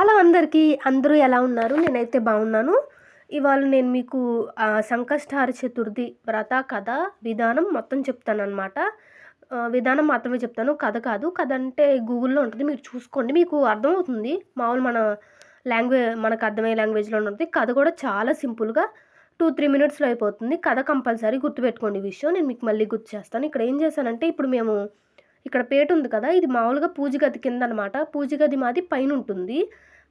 Hello అందరికీ అందరూ ఎలా ఉన్నారు? నేనైతే బాగున్నాను. ఇవాళ నేను మీకు సంకష్టహార చతుర్థి వ్రత కథ విధానం మొత్తం చెప్తాను అనమాట విధానం మాత్రమే చెప్తాను. కథ కాదు. కథ అంటే గూగుల్లో ఉంటుంది. మీరు చూసుకోండి. మీకు అర్థమవుతుంది. మామూలు మన లాంగ్వేజ్ మనకు అర్థమయ్యే లాంగ్వేజ్లో ఉంటుంది. కథ కూడా చాలా సింపుల్గా టూ త్రీ మినిట్స్లో అయిపోతుంది. కథ కంపల్సరీ గుర్తుపెట్టుకోండి విషయం. నేను మీకు మళ్ళీ గుర్తు చేస్తాను. ఇక్కడ ఏం చేశానంటే ఇప్పుడు మేము ఇక్కడ పేట ఉంది కదా ఇది మామూలుగా పూజ గది కింద అనమాట పూజ గది మాది పైన ఉంటుంది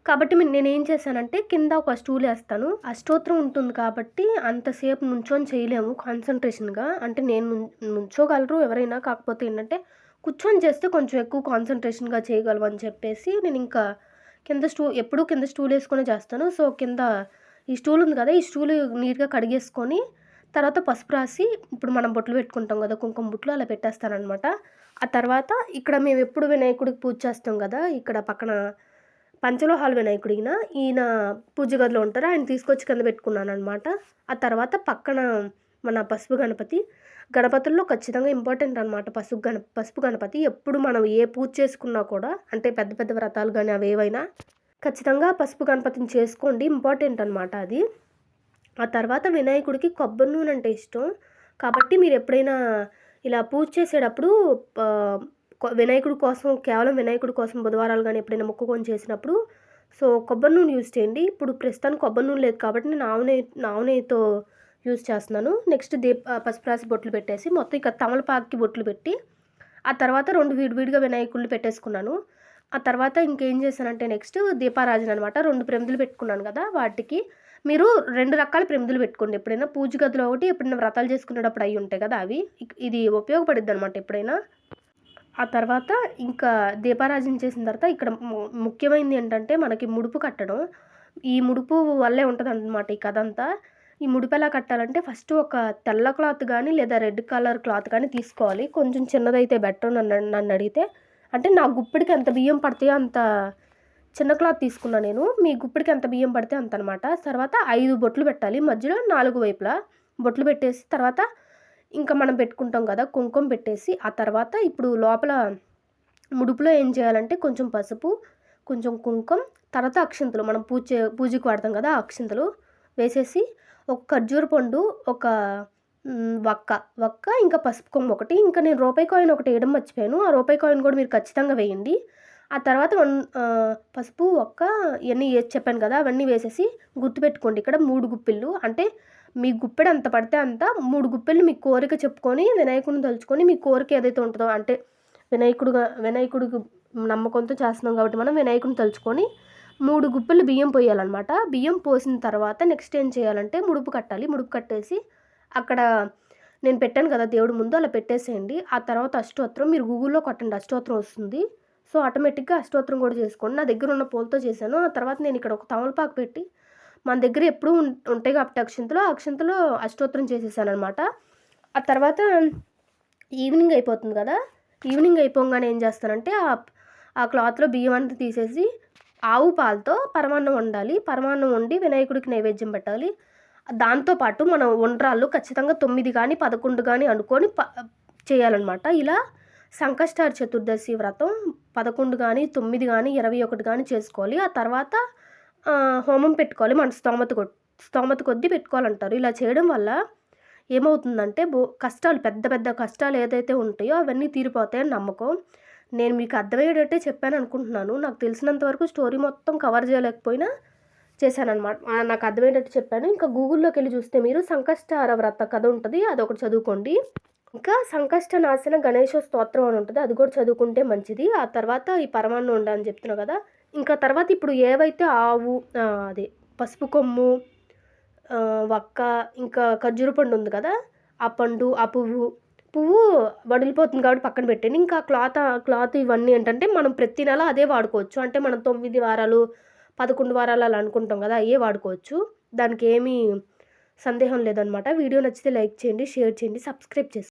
కాబట్టి నేను ఏం చేశానంటే కింద ఒక స్టూల్ వేస్తాను. అష్టోత్తరం ఉంటుంది కాబట్టి అంతసేపు నుంచొని చేయలేము కాన్సన్ట్రేషన్గా. అంటే నేను నుంచోగలరు ఎవరైనా కాకపోతే ఏంటంటే కూర్చొని చేస్తే కొంచెం ఎక్కువ కాన్సన్ట్రేషన్గా చేయగలవు అని చెప్పేసి నేను ఇంకా కింద స్టూ ఎప్పుడూ కింద స్టూల్ వేసుకొని చేస్తాను. సో కింద ఈ స్టూల్ ఉంది కదా ఈ స్టూల్ నీట్గా కడిగేసుకొని తర్వాత పసుపు రాసి ఇప్పుడు మనం బొట్లు పెట్టుకుంటాం కదా కుంకుమ బుట్లు అలా పెట్టేస్తానమాట ఆ తర్వాత ఇక్కడ మేము ఎప్పుడు వినాయకుడికి పూజ చేస్తాం కదా ఇక్కడ పక్కన పంచలోహాల వినాయకుడిగిన ఈయన పూజ గదిలో ఉంటారు. ఆయన తీసుకొచ్చి కింద పెట్టుకున్నాను అనమాట ఆ తర్వాత పక్కన మన పసుపు గణపతి గణపతుల్లో ఖచ్చితంగా ఇంపార్టెంట్ అనమాట పసుపు గణ పసుపు గణపతి. ఎప్పుడు మనం ఏ పూజ చేసుకున్నా కూడా అంటే పెద్ద పెద్ద వ్రతాలు కానీ అవి ఏవైనా ఖచ్చితంగా పసుపు గణపతిని చేసుకోండి. ఇంపార్టెంట్ అనమాట అది. ఆ తర్వాత వినాయకుడికి కొబ్బరి నూనె అంటే ఇష్టం. కాబట్టి మీరు ఎప్పుడైనా ఇలా పూజ చేసేటప్పుడు వినాయకుడి కోసం కేవలం వినాయకుడి కోసం బుధవారాలు కానీ ఎప్పుడైనా మొక్కుకొని చేసినప్పుడు సో కొబ్బరి నూనె యూజ్ చేయండి. ఇప్పుడు ప్రస్తుతానికి కొబ్బరి నూనె లేదు కాబట్టి నేను ఆవు నెయ్యి ఆవు నెయ్యితో యూజ్ చేస్తున్నాను. నెక్స్ట్ దీప పసుపు రాసి బొట్లు పెట్టేసి మొత్తం ఇక తమలపాకి బొట్లు పెట్టి ఆ తర్వాత రెండు విడివిడిగా వినాయకుళ్ళు పెట్టేసుకున్నాను. ఆ తర్వాత ఇంకేం చేశానంటే నెక్స్ట్ దీపారాజన అనమాట రెండు ప్రమిదలు పెట్టుకున్నాను కదా వాటికి. మీరు రెండు రకాల ప్రమిదలు పెట్టుకోండి. ఎప్పుడైనా పూజ గదిలో ఒకటి ఎప్పుడైనా వ్రతాలు చేసుకునేటప్పుడు అవి ఉంటాయి కదా అవి. ఇది ఉపయోగపడుద్ది అనమాట ఎప్పుడైనా. ఆ తర్వాత ఇంకా దీపారాజన చేసిన తర్వాత ఇక్కడ ముఖ్యమైనది ఏంటంటే మనకి ముడుపు కట్టడం. ఈ ముడుపు వల్లే ఉంటుంది అనమాట ఈ కథ అంతా. ఈ ముడుపు ఎలా కట్టాలంటే ఫస్ట్ ఒక తెల్ల క్లాత్ కానీ లేదా రెడ్ కలర్ క్లాత్ కానీ తీసుకోవాలి. కొంచెం చిన్నదైతే బెటర్ నన్ను నన్ను అడిగితే. అంటే నా గుప్పిడికి ఎంత బియ్యం పడితే అంత చిన్న క్లాత్ తీసుకున్నా నేను. మీ గుప్పిడికి ఎంత బియ్యం పడితే అంత అనమాట తర్వాత ఐదు బొట్లు పెట్టాలి. మధ్యలో నాలుగు వైపులా బొట్లు పెట్టేసి తర్వాత ఇంకా మనం పెట్టుకుంటాం కదా కుంకుమ పెట్టేసి ఆ తర్వాత ఇప్పుడు లోపల ముడుపులో ఏం చేయాలంటే కొంచెం పసుపు కొంచెం కుంకుమ తర్వాత అక్షంతలు. మనం పూజ పూజకు వాడతాం కదా అక్షంతలు వేసేసి ఒక ఖర్జూర పండు ఒక వక్క. వక్క ఇంకా పసుపు కొమ్మ ఒకటి. ఇంకా నేను రూపాయి కాయిన్ ఒకటి వేయడం మర్చిపోయాను. ఆ రూపాయి కాయిన్ కూడా మీరు ఖచ్చితంగా వేయండి. ఆ తర్వాత వన్ పసుపు ఒక్క ఇవన్నీ వేసి చెప్పాను కదా అవన్నీ వేసేసి గుర్తుపెట్టుకోండి. ఇక్కడ మూడు గుప్పిళ్ళు. అంటే మీ గుప్పెడు అంత పడితే అంత మూడు గుప్పెళ్ళు మీ కోరిక చెప్పుకొని వినాయకుడిని తలుచుకొని మీ కోరిక ఏదైతే ఉంటుందో అంటే వినాయకుడుగా వినాయకుడికి నమ్మకంతో చేస్తున్నాం కాబట్టి మనం వినాయకుడిని తలుచుకొని మూడు గుప్పెలు బియ్యం పోయాలన్నమాట. బియ్యం పోసిన తర్వాత నెక్స్ట్ ఏం చేయాలంటే ముడుపు కట్టాలి. ముడుపు కట్టేసి అక్కడ నేను పెట్టాను కదా దేవుడు ముందు అలా పెట్టేసేయండి. ఆ తర్వాత అష్టోత్తరం మీరు గూగుల్లో కొట్టండి. అష్టోత్తరం వస్తుంది. సో ఆటోమేటిక్గా అష్టోత్తరం కూడా చేసుకోండి. నా దగ్గర ఉన్న పూలతో చేశాను. ఆ తర్వాత నేను ఇక్కడ ఒక తమలపాకు పెట్టి మన దగ్గర ఎప్పుడూ ఉంటాయి కాబట్టి అక్షంతలో. అక్షంతలో అష్టోత్తరం చేసేసాను అనమాట ఆ తర్వాత ఈవినింగ్ అయిపోతుంది కదా. ఈవినింగ్ అయిపోగానే ఏం చేస్తానంటే ఆ ఆ క్లాత్లో బియ్యం అంతా తీసేసి ఆవు పాలతో పరమాన్నం వండాలి. పరమాన్నం వండి వినాయకుడికి నైవేద్యం పెట్టాలి. దాంతోపాటు మనం వండ్రాళ్ళు ఖచ్చితంగా తొమ్మిది కానీ పదకొండు కానీ అనుకొని ప చేయాలన్నమాట. ఇలా సంకష్టార చతుర్దశి వ్రతం పదకొండు కానీ తొమ్మిది కానీ ఇరవై ఒకటి కానీ చేసుకోవాలి. ఆ తర్వాత హోమం పెట్టుకోవాలి. మన స్తోమత కొ స్తోమత కొద్దీ పెట్టుకోవాలంటారు. ఇలా చేయడం వల్ల ఏమవుతుందంటే బో కష్టాలు పెద్ద పెద్ద కష్టాలు ఏదైతే ఉంటాయో అవన్నీ తీరిపోతాయని నమ్మకం. నేను మీకు అర్థమయ్యేటట్టే చెప్పాను అనుకుంటున్నాను. నాకు తెలిసినంత వరకు స్టోరీ మొత్తం కవర్ చేయలేకపోయినా చేశాను అనమాట నాకు అర్థమయ్యేటట్టు చెప్పాను. ఇంకా గూగుల్లోకి వెళ్ళి చూస్తే మీరు సంకష్టార వ్రత కథ ఉంటుంది. అదొకటి చదువుకోండి. ఇంకా సంకష్ట నాశన గణేష స్తోత్రం అని ఉంటుంది. అది కూడా చదువుకుంటే మంచిది. ఆ తర్వాత ఈ పరమాన్నం ఉండని చెప్తున్నావు కదా. ఇంకా తర్వాత ఇప్పుడు ఏవైతే ఆవు అదే పసుపు కొమ్ము వక్క ఇంకా ఖర్జూర పండు ఉంది కదా ఆ పండు ఆ పువ్వు పువ్వు వడిలిపోతుంది కాబట్టి పక్కన పెట్టాను ఇంకా క్లాత్ క్లాత్ ఇవన్నీ ఏంటంటే మనం ప్రతి నెల అదే వాడుకోవచ్చు. అంటే మనం తొమ్మిది వారాలు పదకొండు వారాలు అలా అనుకుంటాం కదా అయ్యే వాడుకోవచ్చు. దానికి ఏమీ సందేహం లేదనమాట వీడియో నచ్చితే లైక్ చేయండి షేర్ చేయండి సబ్స్క్రైబ్ చేసుకోండి.